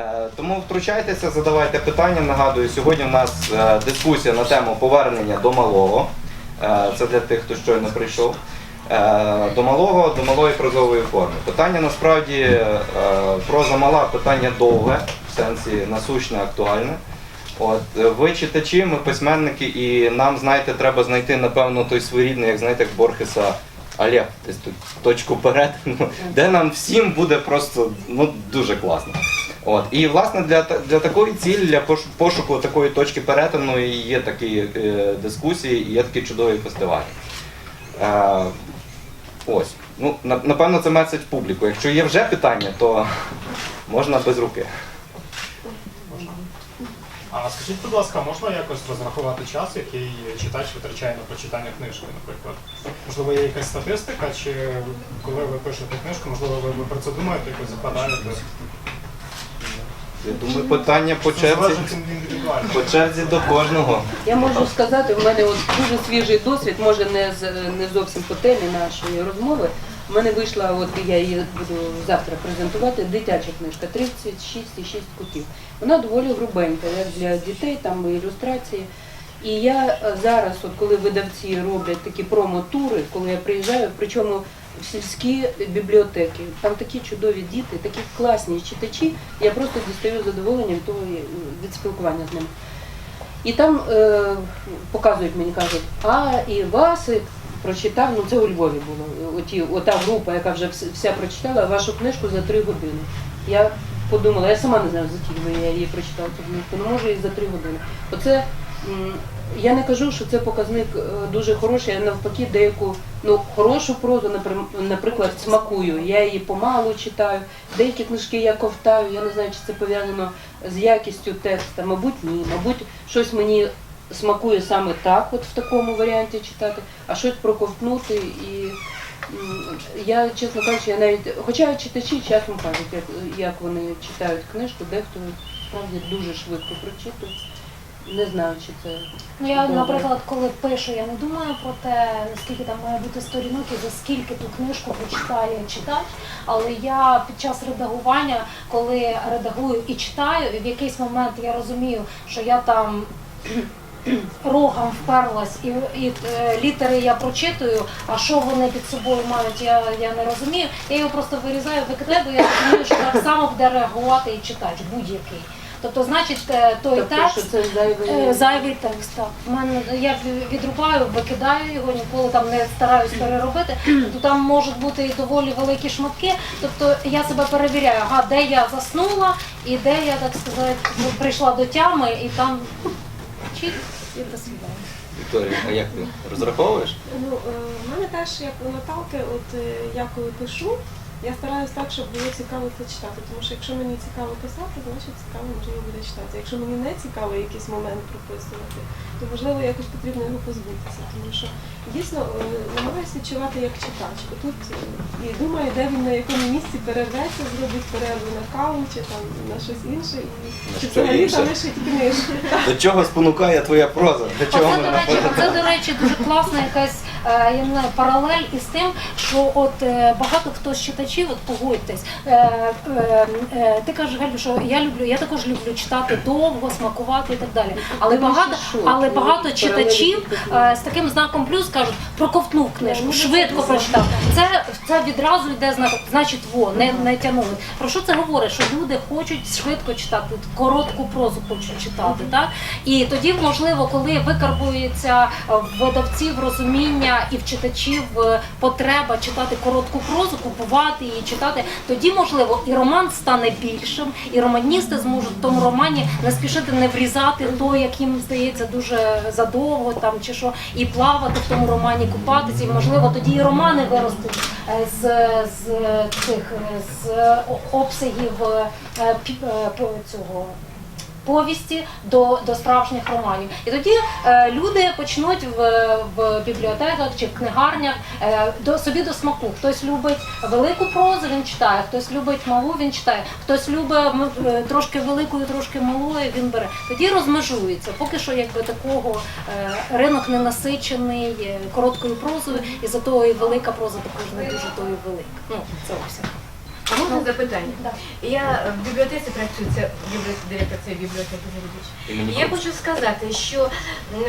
Е, Тому втручайтеся, задавайте питання. Нагадую, сьогодні у нас е, дискусія на тему повернення до малого. Е, Це для тих, хто щойно прийшов. До малого, до малої прозової форми. Питання насправді е, проза мала питання довге, в сенсі насущне, актуальне. От ви читачі, ми письменники, і нам, знаєте, треба знайти, напевно, той своєрідний, як знаєте, як Борхеса десь тут точку перетину, де нам всім буде просто ну, дуже класно. От. І власне для, для такої цілі, для пошуку такої точки перетину є такі е, дискусії, є такі чудові фестивалі. Е, ось. Ну, напевно, це меседж публіку. Якщо є вже питання, то можна без руки. А скажіть, будь ласка, можна якось розрахувати час, який читач витрачає на прочитання книжки, наприклад? Можливо, є якась статистика, чи коли ви пишете книжку, можливо, ви про це думаєте, якось закладаєте? Я думаю, питання по черзі, по черзі до кожного. Я можу сказати, в мене от дуже свіжий досвід, може не з не зовсім по темі нашої розмови. У мене вийшла, от я її буду завтра презентувати, дитяча книжка 36,6 кутів. Вона доволі грубенька, як для дітей, там ілюстрації. І я е, зараз, от коли видавці роблять такі промо-тури, коли я приїжджаю, причому сільські бібліотеки, там такі чудові діти, такі класні читачі, я просто дістаю задоволення від того від спілкування з ними. І там е, показують мені, кажуть, а і Васик прочитав, ну це у Львові було. Оті, ота група, яка вже вся прочитала вашу книжку за три години. Я подумала, я сама не знаю, за скільки я її прочитала книжку, ну може і за три години. Оце я не кажу, що це показник е, дуже хороший, я навпаки деяку ну, хорошу прозу, наприклад, смакую. Я її помалу читаю, деякі книжки я ковтаю, я не знаю, чи це пов'язано з якістю текста, мабуть, ні. Мабуть, щось мені смакує саме так, от в такому варіанті читати, а щось проковтнути і. Я, чесно кажучи, я навіть, хоча читачі часом кажуть, як, вони читають книжку, дехто справді дуже швидко прочитує. Не знаю, чи це Ну я, Добре. наприклад, коли пишу, я не думаю про те, скільки там має бути сторінок і за скільки ту книжку прочитає читач. Але я під час редагування, коли редагую і читаю, і в якийсь момент я розумію, що я там. Рогом вперлась і, і е, літери я прочитую, а що вони під собою мають, я, я не розумію. Я його просто вирізаю, викидаю, бо я розумію, що так само буде реагувати і читач будь-який. Тобто, значить, е, той тобто, текст що це зайвий. Е, Зайвий текст, так. У мене я в- відрубаю, викидаю його, ніколи там не стараюсь переробити. То там можуть бути і доволі великі шматки. Тобто я себе перевіряю, ага, де я заснула і де я, так сказати, ну, прийшла до тями і там чик і до. Вікторія, а як ти розраховуєш? Ну, е, в мене теж як у Наталки, от я коли пишу, я стараюсь так, щоб було цікаво це читати. Тому що якщо мені цікаво писати, значить цікаво можливо буде читати. Якщо мені не цікаво якийсь момент прописувати, то можливо якось потрібно його позбутися. Тому що дійсно е, намагаюся відчувати як читач. Тут і думаю, де він на якому місці перерветься, зробить перерву на каву чи там на щось інше, і чи взагалі залишить книжку. До чого спонукає твоя проза? До чого Оце, до речі, оце, до речі, дуже класна якась е, я не знаю, паралель із тим, що от е, багато хто з читачів, от погодьтесь, е, е, е, ти кажеш, Галю, що я люблю, я також люблю читати довго, смакувати і так далі. Але Ти багато, але Ну, багато читачів е, з таким знаком плюс кажуть, проковтнув книжку, швидко прочитав. Це, це відразу йде знак, значить, во, не, не тягнули. Про що це говорить? Що люди хочуть швидко читати, коротку прозу хочуть читати. Так? І тоді, можливо, коли викарбується в видавців розуміння і в читачів е, потреба читати коротку прозу, купувати її, читати, тоді, можливо, і роман стане більшим, і романісти зможуть в тому романі не спішити не врізати то, як їм здається, дуже задовго там чи що, і плавати в тому романі, купатися, і можливо тоді і романи виростуть е, з, з цих е, з обсягів цього повісті до, до справжніх романів. І тоді е, люди почнуть в, в бібліотеках чи в книгарнях е, до собі до смаку. Хтось любить велику прозу, він читає, хтось любить малу, він читає, хтось любить е, трошки великою, трошки малою, він бере. Тоді розмежується. Поки що, якби такого е, ринок не насичений е, короткою прозою, і зато і велика проза також не дуже тою велика. Ну це обсяг. А можна запитання? Я в бібліотеці працюю, це бібліотека, директор цієї бібліотеки. Імені Я хочу сказати, що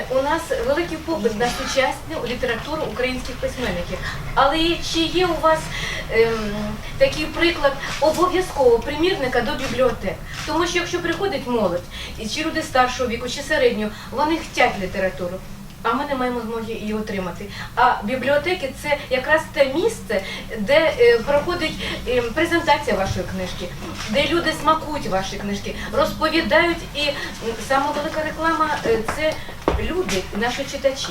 у нас великий попит на сучасну літературу українських письменників. Але чи є у вас ем, такий приклад обов'язкового примірника до бібліотек? Тому що якщо приходить молодь, і чи люди старшого віку, чи середнього, вони хочуть літературу. А ми не маємо змоги її отримати. А бібліотеки це якраз те місце, де е, проходить е, презентація вашої книжки, де люди смакують ваші книжки, розповідають, і сама велика реклама е, це люди, наші читачі.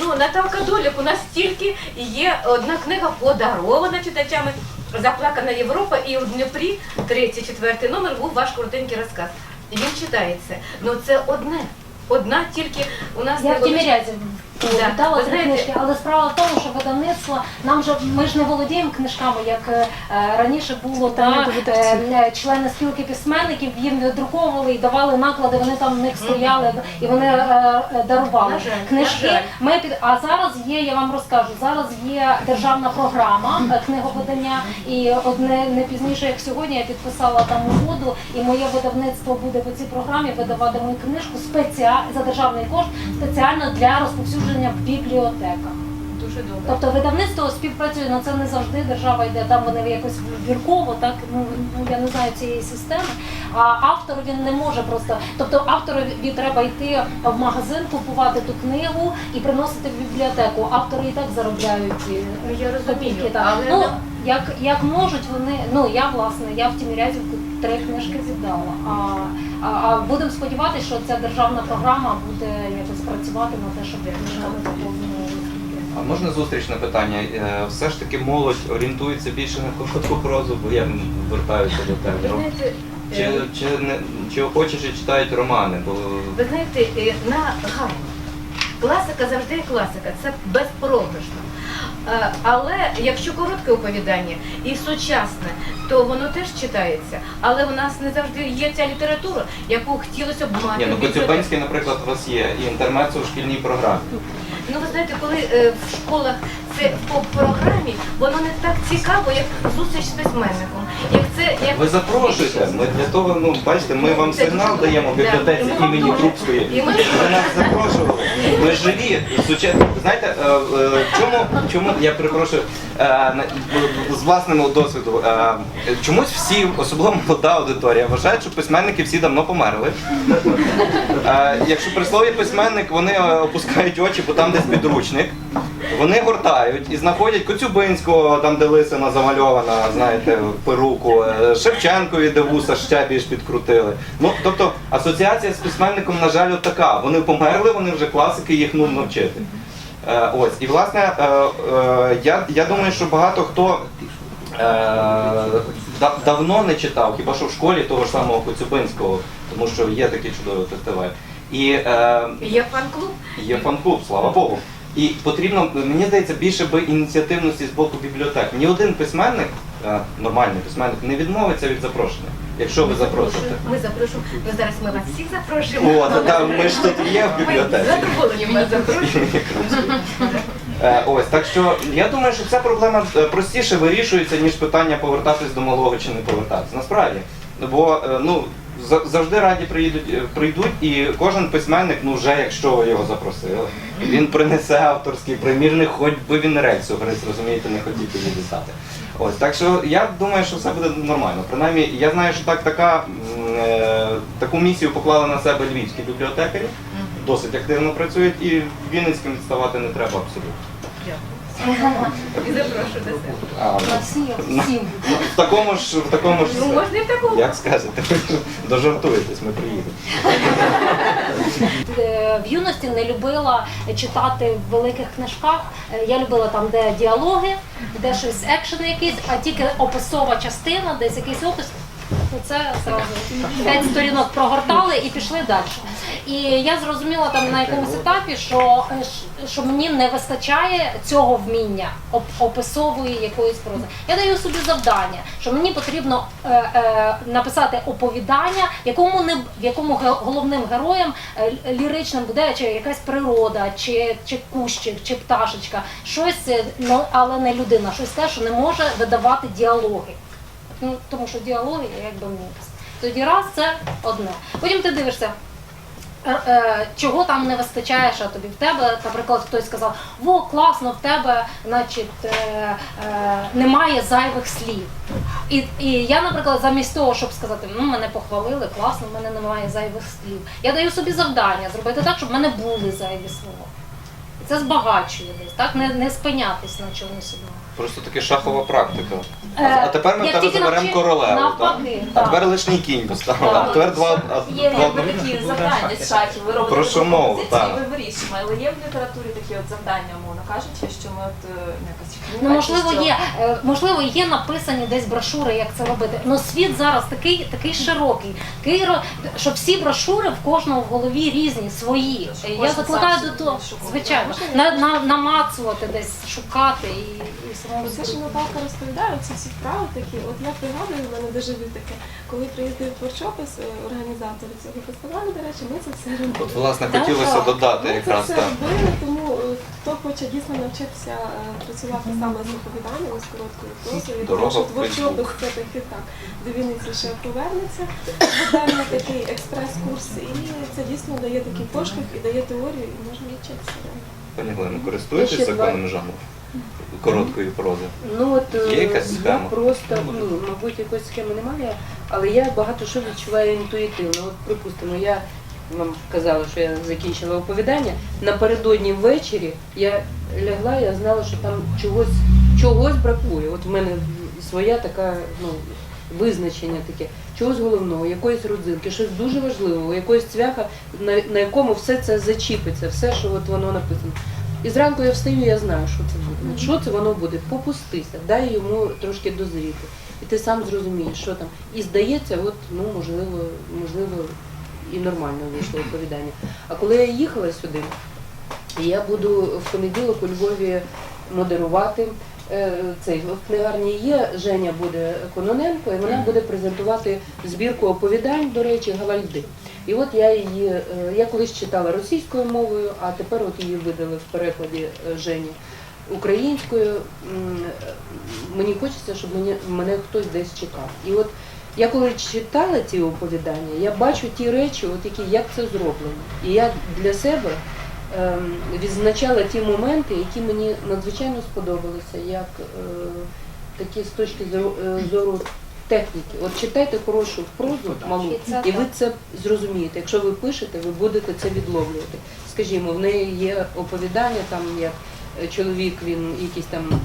Ну, Наталка Доляк, у нас тільки є одна книга подарована читачами. Заплакана Європа, і у Дніпрі третій, четвертий номер був ваш коротенький розказ. Він читається. Ну це одне. Одна тільки у нас Я в Тімірязі Ви ці книжки, але справа в тому, що видавництво нам же ми ж не володіємо книжками, як е, раніше було та е, е, члени спілки письменників їм видруковували і давали наклади. Вони там в них стояли і вони е, е, дарували книжки. Ми під а зараз є. Я вам розкажу. Зараз є державна програма е, книговидання, і одне не пізніше, як сьогодні, я підписала там угоду, і моє видавництво буде по цій програмі видавати мою книжку спеціально за державний кошт спеціально для розповсюдження в бібліотеках. Дуже добре. Тобто видавництво співпрацює, але це не завжди держава йде, там вони якось вірково, так ну ну, я не знаю цієї системи. А автор він не може просто. Тобто авторові треба йти в магазин, купувати ту книгу і приносити в бібліотеку. Автори і так заробляють. е, я розумію, копійки, так. але ну як, як можуть вони. Ну я власне, я в Тімірязівку три книжки зібрала. А, а, а будемо сподіватися, що ця державна програма буде якось працювати на те, щоб книжками поповнювали. А можна зустрічне питання? Е, Все ж таки молодь орієнтується більше на коротку прозу, бо я вертаюся до тебе. Чи, е, чи, не, чи охочіше читають романи? Бо ви знаєте, е, на гарно. Класика завжди є класика, це безпрограшно. Е, Але якщо коротке оповідання і сучасне, то воно теж читається. Але в нас не завжди є ця література, яку хотілося б мати. Ні, ну. Коцюбинський, наприклад, у вас є і інтермецо в шкільній програмі. Ну ви знаєте, коли е, в школах це по програмі, воно не так цікаво, як зустріч з письменником. Як це як Ви запрошуєте. Ми для того, ну бачите, ми вам сигнал даємо в бібліотеці Да. Імені Крупської. і ми- Ви нас запрошували. Ми живі, сучасні. Знаєте, е, е, чому, чому я перепрошую е, з власному досвіду? Чомусь всі, особливо молода аудиторія, вважають, що письменники всі давно померли. Якщо при слові письменник, вони опускають очі, бо там десь підручник. Вони гортають і знаходять Коцюбинського, там де лисина замальована, знаєте, перуку, е, Шевченкові, де вуса ще більш підкрутили. Ну, тобто асоціація з письменником, на жаль, така. Вони померли, вони вже класики, їх нудно вчити. Е, ось. І власне, е, е, я, я думаю, що багато хто е, да- давно не читав, хіба що в школі того ж самого Коцюбинського, тому що є такий чудовий фестиваль. І е, є фан-клуб. Є фан-клуб, слава Богу. І потрібно, мені здається, більше би ініціативності з боку бібліотек. Ні один письменник, е, нормальний письменник, не відмовиться від запрошення, якщо ви запросите. Ми запрошуємо. Ну зараз ми вас всіх запрошуємо. О, та, ми ж тут є в бібліотеці. задоволені вас запрошуємо. Е, Ось так що я думаю, що ця проблема е, простіше вирішується, ніж питання повертатись до малого чи не повертатись. Насправді. Бо ну завжди раді приїдуть, е, прийдуть, і кожен письменник, ну вже якщо ви його запросили, він принесе авторський примірник, хоч би він рельсу гриз, розумієте, не хотів її дістати. Ось так що я думаю, що все буде нормально. Принаймні, я знаю, що так така е, таку місію поклали на себе львівські бібліотекарі, досить активно працюють, і Вінницьким відставати не треба абсолютно. І запрошую до себе. Всім. в такому ж, в такому ж, Ну можна і в такому. як скажете, дожартуєтесь, ми приїдемо. Е, В юності не любила читати в великих книжках. Е, Я любила там, де діалоги, де щось екшен якийсь, а тільки описова частина, десь якийсь опис. ну, Це зразу п'ять сторінок прогортали і пішли далі. І я зрозуміла там на якомусь етапі, що, е, що мені не вистачає цього вміння оп- описової якоїсь прози. Я даю собі завдання, що мені потрібно е, е, написати оповідання, якому не в якому головним героєм е, ліричним буде чи якась природа, чи, чи кущик, чи пташечка, щось, е, ну але не людина, щось те, що не може видавати діалоги. Ну, тому що діалоги якби мовець. Тоді раз це одне. Потім ти дивишся. Е, е, Чого там не вистачає, що тобі в тебе, наприклад, хтось сказав, во, класно, в тебе значить, е, немає зайвих слів. І, і я, наприклад, замість того, щоб сказати, ну мене похвалили, класно, в мене немає зайвих слів. Я даю собі завдання зробити так, щоб в мене були зайві слова. І це збагачує десь, так? Не, не спинятись на чомусь одному. Просто таки шахова практика. А, Е, а тепер ми в тебе заберемо королеву. Так? А тепер лишній кінь поставили. А тепер два. Є два якби такі завдання з шахів, ви робите Про таку що мова, так. і ви вирішуємо. Але є в літературі такі от завдання, мовно кажучи, що ми от е, якось Ну, можливо, що- є, е, можливо, є написані десь брошури, як це робити. Ну світ зараз такий, такий широкий, такий, ро- що всі брошури в кожного в голові різні, свої. Що Я кожен закликаю сам до того, звичайно, на, на, намацувати десь, шукати і, і самому Це, що Наталка розповідає, ці всі вправи такі, от я пригадую, в мене дуже таке, коли приїздив творчопис, е, організатори цього фестивалю, до речі, ми це все робили. От, власне, хотілося так. додати Ми якраз це все робили, тому е, хто хоче дійсно навчитися е, працювати саме з оповіданнями, з короткою прозою, тому що творчопис це таки так, до Вінниці ще повернеться. Ведемо такий експрес-курс, і це дійсно дає такий поштовх і дає теорію, і можна навчитися. да. Пані Глено, користуєтесь два. законами жанру? Короткої прози. Ну от е, Є якась я схема? просто, ну, мабуть, якоїсь схеми немає, але я багато що відчуваю інтуїтивно. От, припустимо, я вам казала, що я закінчила оповідання. Напередодні ввечері я лягла, я знала, що там чогось, чогось бракує. От в мене своя така, ну, визначення таке, чогось головного, якоїсь родзинки, щось дуже важливого, якоїсь цвяха, на, на якому все це зачіпиться, все, що от воно написано. І зранку я встаю, я знаю, що це буде. Що це воно буде? Попустися, дай йому трошки дозріти. І ти сам зрозумієш, що там. І здається, от, ну, можливо, можливо, і нормально вийшло оповідання. А коли я їхала сюди, я буду в понеділок у Львові модерувати. Е, Цей в книгарні є Женя буде Кононенко, і вона буде презентувати збірку оповідань, до речі, Гавальди. І от я її, е, я колись читала російською мовою, а тепер от її видали в перекладі е, Жені українською. Мені хочеться, щоб мені, мене хтось десь читав. І от я коли читала ці оповідання, я бачу ті речі, от які, як це зроблено. І я для себе відзначала ті моменти, які мені надзвичайно сподобалися, як е, такі з точки зору, е, зору техніки. От читайте хорошу прозу малу, І ви це зрозумієте. Якщо ви пишете, ви будете це відловлювати. Скажімо, в неї є оповідання, там як е, чоловік, він якийсь там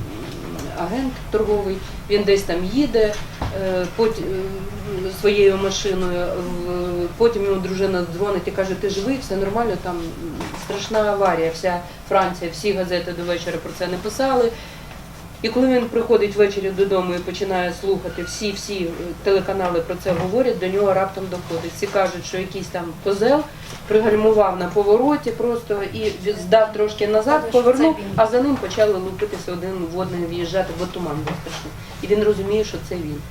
агент торговий, він десь там їде своєю машиною, потім йому дружина дзвонить і каже, ти живий, все нормально, там страшна аварія, вся Франція, всі газети до вечора про це не писали. І коли він приходить ввечері додому і починає слухати, всі всі телеканали про це говорять, до нього раптом доходить. Всі кажуть, що якийсь там козел пригальмував на повороті просто і здав трошки назад, повернув, а за ним почали лупитися один в один, в'їжджати, бо туман був страшний. І він розуміє, що це він.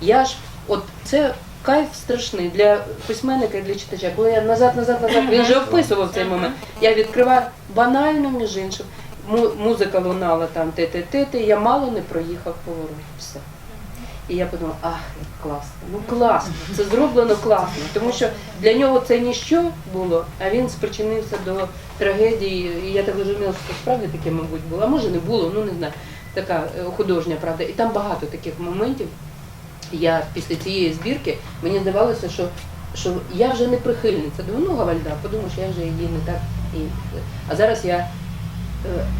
Я ж, от це кайф страшний для письменника і для читача. Коли я назад, назад, назад, він же описував цей момент. Я відкриваю банально, між іншим. Му- Музика лунала там те-те-те, я мало не проїхав поворот. Все. І я подумала, ах, як класно. Ну класно, це зроблено класно. Тому що для нього це ніщо було, а він спричинився до трагедії. І я так зрозуміла, що справді таке, мабуть, було. А може не було, ну не знаю. Така е, художня правда. І там багато таких моментів. Я після цієї збірки мені здавалося, що, що я вже не прихильниця. Думаю, ну Гавальда, подумаю, що я вже її не так і. А зараз я е,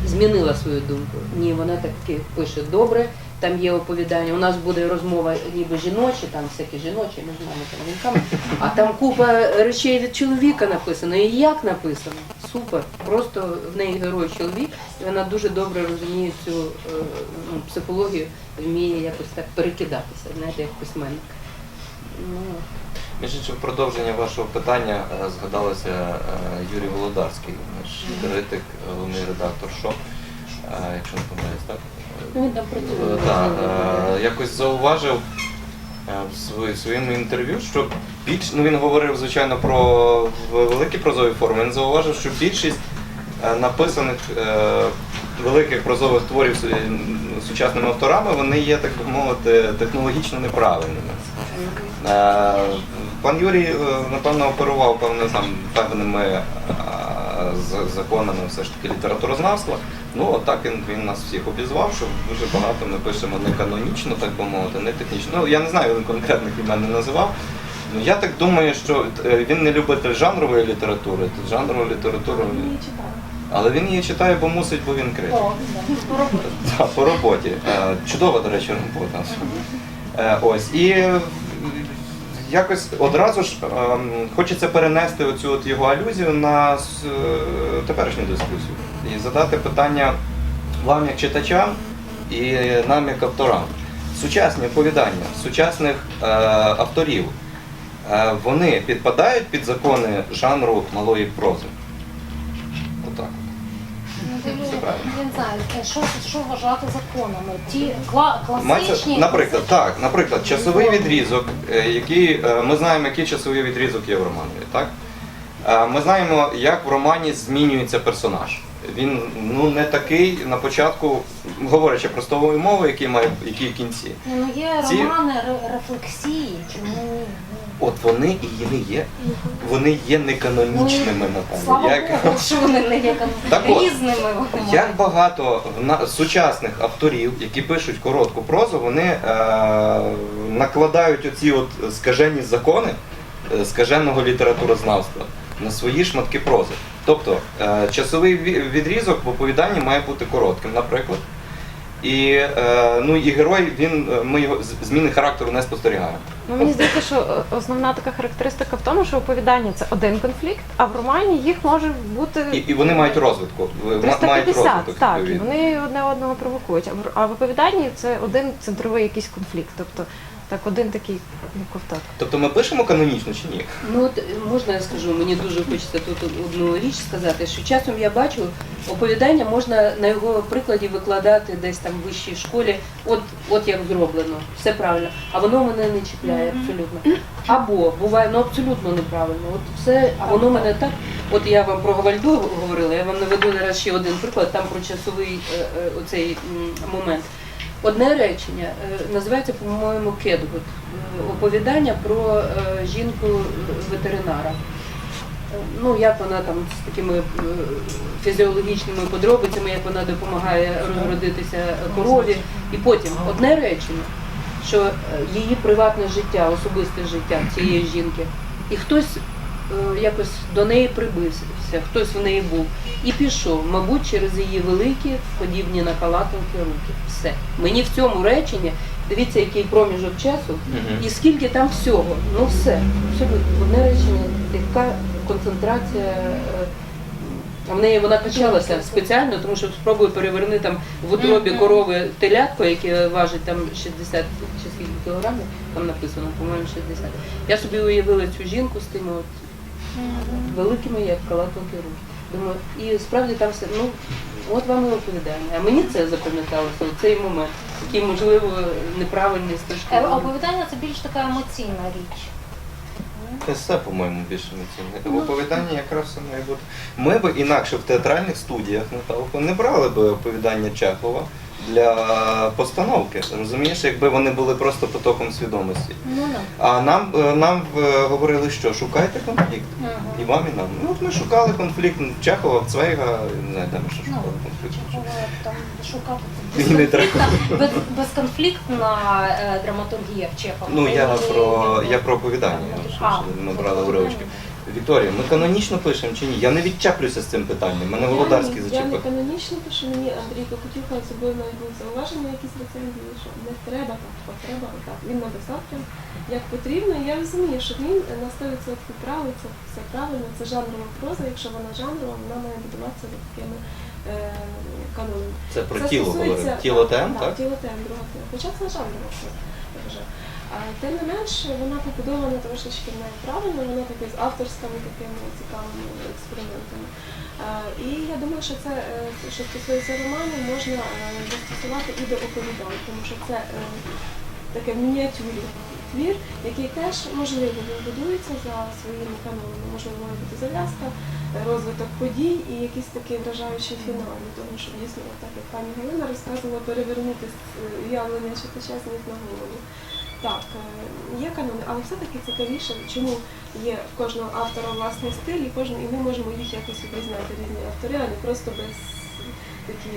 змінила свою думку. Ні, вона таки пише добре. Там є оповідання. У нас буде розмова ніби жіночі, там всякі жіночі, між нами там жінками. А там купа речей від чоловіка написано. І як написано? Супер. Просто в неї герой чоловік, і вона дуже добре розуміє цю е, ну, психологію, вміє якось так перекидатися, знаєте, як письменник. Ну. Між іншим, в продовження вашого питання е, згадалося е, Юрій Володарський, наш критик, головний редактор ШО, е, якщо не помиляюсь, так? Ну, він там працює. Е, е, якось зауважив е, в свої- своєму інтерв'ю, що більш, ну він говорив, звичайно, про в- великі прозові форми, він зауважив, що більшість написаних е, великих прозових творів сучасними авторами, вони є, так би мовити, технологічно неправильними. Е, Пан Юрій, е, напевно, оперував певне, там, певними е, законами все ж таки літературознавства. Ну, от так він, він нас всіх обізвав, що дуже багато ми пишемо не канонічно, так би мовити, не технічно. Ну, я не знаю, він конкретних імен не називав. Ну, я так думаю, що е, він не любитель жанрової літератури, жанрову літературу. Але він її читає, бо мусить, бо він критик. Да. По роботі. Е, Чудова, до речі, робота. Е, Ось. І якось одразу ж ем, хочеться перенести оцю от його алюзію на е, теперішню дискусію і задати питання вам як читачам і нам як авторам. Сучасні оповідання сучасних авторів, вони підпадають під закони жанру малої прози. Правильно. Я не знаю, що, що вважати законами. Ті кла, класичні... наприклад, так, наприклад, часовий відрізок, е, який е, ми знаємо, який часовий відрізок є в романі, так? Е, Ми знаємо, як в романі змінюється персонаж. Він ну не такий на початку, говорячи простовою мовою, який має який в кінці. Ну, є Ці- романи ре- рефлексії, чому ні? От вони і не є. Вони є неканонічними, Ну, напевно. Слава Як- Богу, що вони не є Так от, різними. вони Як мають. багато в на- сучасних авторів, які пишуть коротку прозу, вони е, накладають оці от скажені закони е, скаженого літературознавства на свої шматки прози. Тобто е, часовий відрізок в оповіданні має бути коротким, наприклад. І, е, ну, і герой, він, е, ми його зміни характеру не спостерігаємо. Ну, мені здається, що основна така характеристика в тому, що оповідання це один конфлікт, а в романі їх може бути І, і вони мають розвитку. в- ма- мають розвиток. так, і вони одне одного провокують. А в оповіданні це один центровий якийсь конфлікт. Тобто так, один такий ну, ковтак. Тобто ми пишемо канонічно чи ні? Ну от можна я скажу, мені дуже хочеться тут одну річ сказати, що часом я бачу оповідання можна на його прикладі викладати десь там в вищій школі, от, от як зроблено, все правильно, а воно мене не чіпляє абсолютно. Або буває ну абсолютно неправильно. От все, а воно мене так. От я вам про Гавальду говорила, я вам наведу зараз ще один приклад, там про часовий е, е, оцей момент. Одне речення е, називається, по-моєму, Кетгут. Е, Оповідання про е, жінку ветеринара. Е, Ну, як вона там з такими фізіологічними подробицями, як вона допомагає розродитися корові. І потім одне речення, що її приватне життя, особисте життя цієї жінки. І хтось якось до неї прибився, хтось в неї був. І пішов, мабуть, через її великі, подібні на калатанки руки. Все. Мені в цьому реченні, дивіться, який проміжок часу, і скільки там всього. Ну все, абсолютно. Одне речення, яка концентрація. е, А в неї вона качалася спеціально, тому що спробую переверни там в утробі корови телятко, яке важить там 60 чи скільки кілограмів, там написано, по-моєму, 60. Я собі уявила цю жінку з тими от великими, як калатунки руки. Думаю, і справді там все, ну, от вам і оповідання. А мені це запам'яталося, цей момент, який, можливо, неправильний з точки Е, зору. Оповідання це більш така емоційна річ. Есе, по-моєму, більше емоційне. В оповіданні якраз все має бути. Ми б інакше в театральних студіях Наталко не брали б оповідання Чехова для постановки. Розумієш, якби вони були просто потоком свідомості. Ну, да. А нам, е, нам е, говорили, що шукайте конфлікт. Мгм. І вам, і нам. Ну, от ми шукали конфлікт Чехова, Цвейга, не знаю, де ми ще Ну, шукали конфлікт. Чехова там шукати не безконфліктна, без, безконфліктна е, драматургія в Чехова. Ну я про я про оповідання. Що Ми брали уривочки. Вікторія, ми канонічно пишемо чи ні? Я не відчеплюся з цим питанням. Мене Володарський Я не зачепив. канонічно, що мені Андрій Кокотюха з собою навіть був зауваження якісь рецензії, що не треба так, а треба отак. Він написав прям як потрібно. І я розумію, що він на 100% правий, це все правильно, це жанрова проза. Якщо вона жанрова, вона має будуватися за такими е, канонами. Це про тіло говоримо. Тіло тем, так? так? Тіло тем, друга тема. Хоча це жанрова проза тим не менш, вона побудована трошечки неправильно, вона таке з авторськими такими цікавими експериментами. І я думаю, що це, е, що стосується романів, можна е, застосувати і до оповідань, тому що це е, таке мініатюрі твір, який теж можливо будується за своїми канонами. Можливо, має бути зав'язка, розвиток подій і якийсь такий вражаючий фінал того, щоб дійсно, так як пані Галина розказувала, перевернути уявлення читача з ніг на голову. Так, е, є канони, але все-таки цікавіше, чому є в кожного автора власний стиль, і кожен, і ми можемо їх якось відрізняти різні автори, а не просто без такі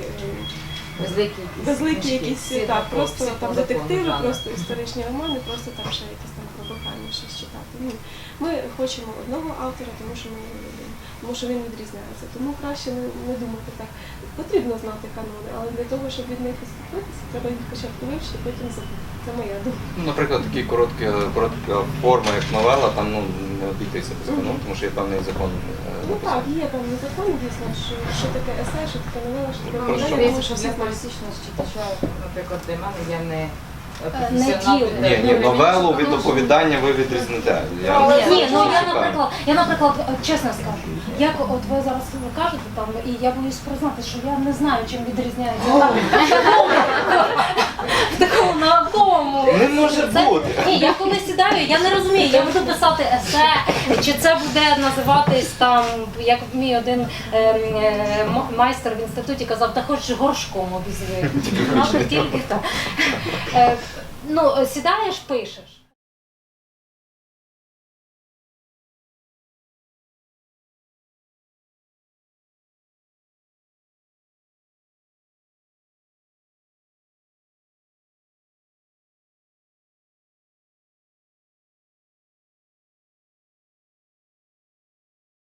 Безликі якісь безликі якісь так, просто там детективи, просто історичні романи, просто там ще якісь там пробухання щось читати. Ні. Ми хочемо одного автора, тому що ми його любимо, тому що він відрізняється. Тому краще не, не думати так. Потрібно знати канони, але для того, щоб від них відступитися, треба їх спочатку вивчити, потім забути. Це моя думка. Ну, Наприклад, такі короткі, коротка форма, як новела, там ну, не обійтися без канону, тому що є певний закон. е, Ну так, є певний закон, дійсно, що, що таке есе, що таке новела, що таке Ну, новела, що? для пересічного читача, наприклад, для мене я не не професіонал. Ні, ні, новелу від оповідання ви відрізните. Я Але не ні, ну я шукаю. наприклад, я наприклад, чесно скажу, як от ви зараз кажете там, і я боюсь признати, що я не знаю, чим відрізняється в такому науковому. Не може Це- бути. Ні, я коли сідаю, я не розумію, я буду писати есе, чи це буде називатись там, як мій один ем, е, м- майстер в інституті казав, та хоч горшком обізви. Тільки так. Е, Ну, сідаєш, пишеш.